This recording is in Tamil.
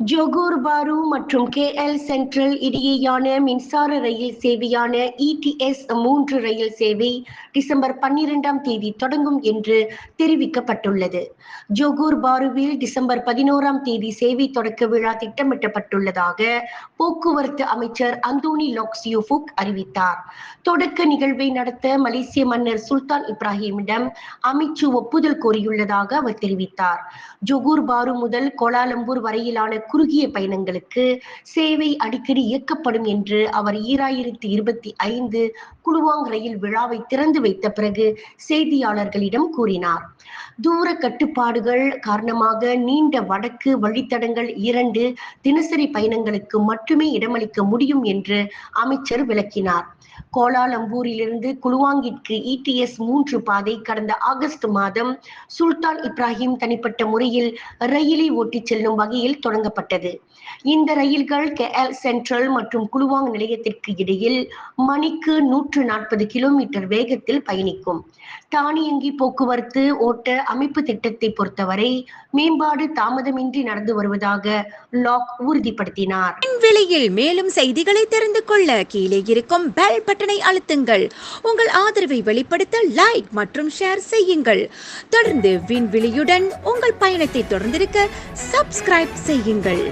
ஜொகூர் பாரு மற்றும் கே எல் சென்ட்ரல் இடையேயான மின்சார ரயில் சேவையான இடிஎஸ் மூன்று ரயில் சேவை டிசம்பர் பன்னிரெண்டாம் தேதி தொடங்கும் என்று தெரிவிக்கப்பட்டுள்ளது. ஜொகூர் பாருவில் டிசம்பர் பதினோராம் தேதி சேவை தொடக்க விழா திட்டமிட்டப்பட்டுள்ளதாக போக்குவரத்து அமைச்சர் அந்தோனி லாக்சியோஃபுக் அறிவித்தார். தொடக்க நிகழ்வை நடத்த மலேசிய மன்னர் சுல்தான் இப்ராஹிமிடம் அமைச்சு ஒப்புதல் கோரியுள்ளதாக அவர் தெரிவித்தார். ஜொகூர் பாரு முதல் கோலாலம்பூர் வரையிலான குறுகிய பயணங்களுக்கு சேவை அடிக்கடி இயக்கப்படும் என்று அவர் ஈராயிரத்தி இருபத்தி ஐந்து குழுவாங் ரயில் விழாவை திறந்து வைத்த பிறகு செய்தியாளர்களிடம் கூறினார். தூர கட்டுப்பாடுகள் காரணமாக நீண்ட வடக்கு வழித்தடங்கள் இரண்டு தினசரி பயணங்களுக்கு மட்டுமே இடமளிக்க முடியும் என்று அமைச்சர் விளக்கினார். கோலாலம்பூரிலிருந்து குழுவாங்கிற்கு இடிஎஸ் மூன்று பாதை கடந்த ஆகஸ்ட் மாதம் சுல்தான் இப்ராஹிம் தனிப்பட்ட முறையில் ரயிலை ஓட்டிச் செல்லும் வகையில் தொடங்கப்பட்டது. இந்த ரயில்கள் கேஎல் சென்ட்ரல் மற்றும் குழுவாங் நிலையத்திற்கு இடையில் மணிக்கு நூற்று நாற்பது கிலோமீட்டர் வேகத்தில் பயணிக்கும். தானியங்கி போக்குவரத்து ஓட்ட அமைப்பு திட்டத்தை பொறுத்தவரை மேம்பாடு தாமதமின்றி நடந்து வருவதாக லாக் உறுதிப்படுத்தினார். விலையில் மேலும் செய்திகளை தெரிந்து கொள்ள கீழே இருக்கும் பெல் பட்டனை அழுத்துங்கள். உங்கள் ஆதரவை வெளிப்படுத்த லைக் மற்றும் ஷேர் செய்யுங்கள். தொடர்ந்து விண்வெளியுடன் உங்கள் பயணத்தை தொடர்ந்திருக்க சப்ஸ்கிரைப் செய்யுங்கள்.